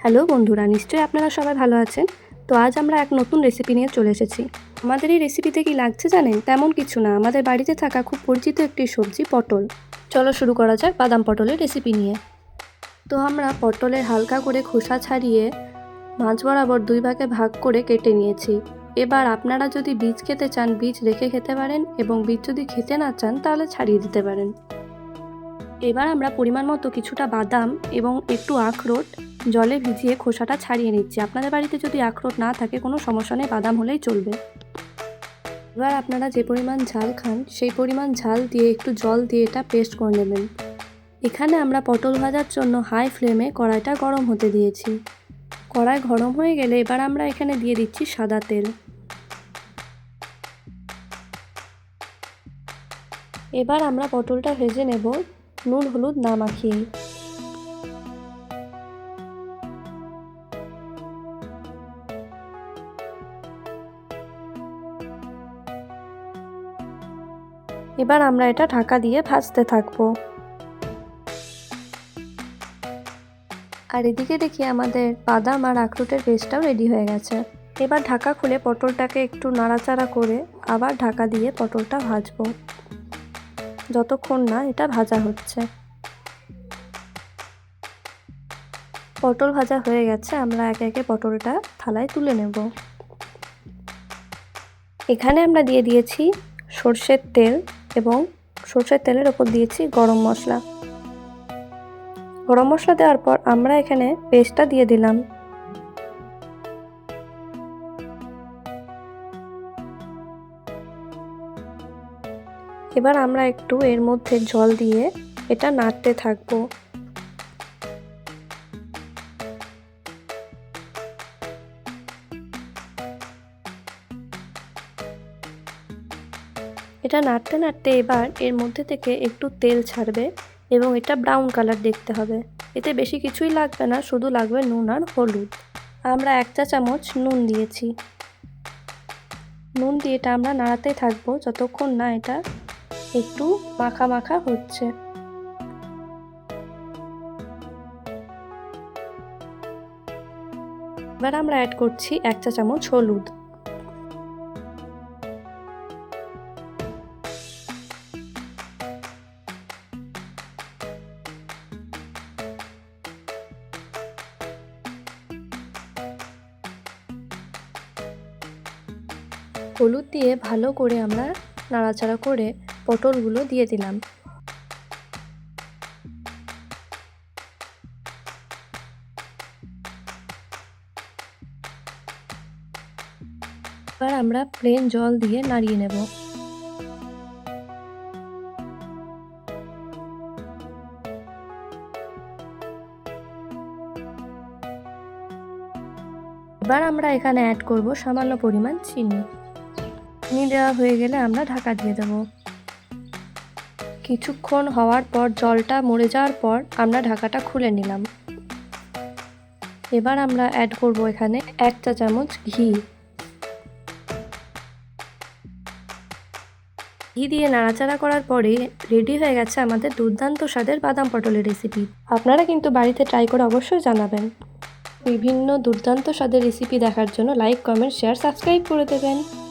Hello বন্ধুরা, নিশ্চয়ই আপনারা সবাই ভালো আছেন। তো আজ আমরা এক নতুন রেসিপি নিয়ে চলে এসেছি। আমাদের এই রেসিপিতে কি লাগছে জানেন? তেমন কিছু না। আমাদের বাড়িতে থাকা খুব পরিচিত একটি সবজি পটল। চলো শুরু করা যাক বাদাম পটলের রেসিপি নিয়ে। তো আমরা পটলের হালকা করে খোসা ছাড়িয়ে মাছ বরাবর দুই ভাগে ভাগ করে কেটে নিয়েছি। এবার আপনারা যদি বীজ খেতে চান, বীজ রেখে খেতে পারেন এবং বীজ যদি খেতে না চান, তাহলে ছাড়িয়ে দিতে পারেন। এবার আমরা পরিমাণ মতো কিছুটা বাদাম এবং একটু আখরোট জলে ভিজিয়ে খোসাটা ছাড়িয়ে নিচ্ছি। আপনাদের বাড়িতে যদি আখরোট না থাকে, কোনো সমস্যা নেই, বাদাম হলেই চলবে। এবার আপনারা যে পরিমাণ ঝাল খান, সেই পরিমাণ ঝাল দিয়ে একটু জল দিয়ে এটা পেস্ট করে নেবেন। এখানে আমরা পটল ভাজার জন্য হাই ফ্লেমে কড়াইটা গরম হতে দিয়েছি। কড়াই গরম হয়ে গেলে এবার আমরা এখানে দিয়ে দিচ্ছি সাদা তেল। এবার আমরা পটলটা ভেজে নেব। নুন, হলুদ না মাখিয়ে। এবার আমরা এটা ঢাকা দিয়ে ভাজতে থাকব। আর এদিকে দেখি আমাদের বাদাম আর আখরোটের পেস্টটাও রেডি হয়ে গেছে। এবার ঢাকা খুলে পটলটাকে একটু নাড়াচাড়া করে আবার ঢাকা দিয়ে পটলটা ভাজবো। যতক্ষণ না এটা ভাজা হচ্ছে। পটল ভাজা হয়ে গেছে, আমরা একে একে পটলটা থালায় তুলে নেব। এখানে আমরা দিয়ে দিয়েছি সর্ষের তেল এবং সর্ষের তেলের ওপর দিয়েছি গরম মশলা। গরম মশলা দেওয়ার পর আমরা এখানে পেস্টটা দিয়ে দিলাম। এবার আমরা একটু এর মধ্যে জল দিয়ে এটা নাড়তে থাকব। এটা নাড়তে নাড়তে এবার এর মধ্যে থেকে একটু তেল ছাড়বে এবং এটা ব্রাউন কালার দেখতে হবে। এতে বেশি কিছুই লাগবে না, শুধু লাগবে নুন আর হলুদ। আমরা এক চা চামচ নুন দিয়েছি। নুন দিয়ে এটা আমরা নাড়াতে থাকব যতক্ষণ না এটা একটু মাখা মাখা হচ্ছে। এবার আমরা অ্যাড করছি এক চা চামচ হলুদ। হলুদ দিয়ে ভালো করে আমরা নাড়াচাড়া করে পটলগুলো দিয়ে দিলাম। এবার আমরা প্লেন জল দিয়ে নাড়িয়ে নেব। এবার আমরা এখানে অ্যাড করব সামান্য পরিমাণ চিনি। চিনি দেওয়া হয়ে গেলে আমরা ঢাকা দিয়ে দেব। কিছুক্ষণ হওয়ার পর, জলটা মরে যাওয়ার পর আমরা ঢাকাটা খুলে নিলাম। এবার আমরা অ্যাড করব এখানে এক চা চামচ ঘি। ঘি দিয়ে নাড়াচাড়া করার পরে রেডি হয়ে গেছে আমাদের দুর্দান্ত স্বাদের বাদাম পটলের রেসিপি আপনারা কিন্তু বাড়িতে ট্রাই করে অবশ্যই জানাবেন। বিভিন্ন দুর্দান্ত স্বাদের রেসিপি দেখার জন্য লাইক কমেন্ট শেয়ার সাবস্ক্রাইব করে দেবেন।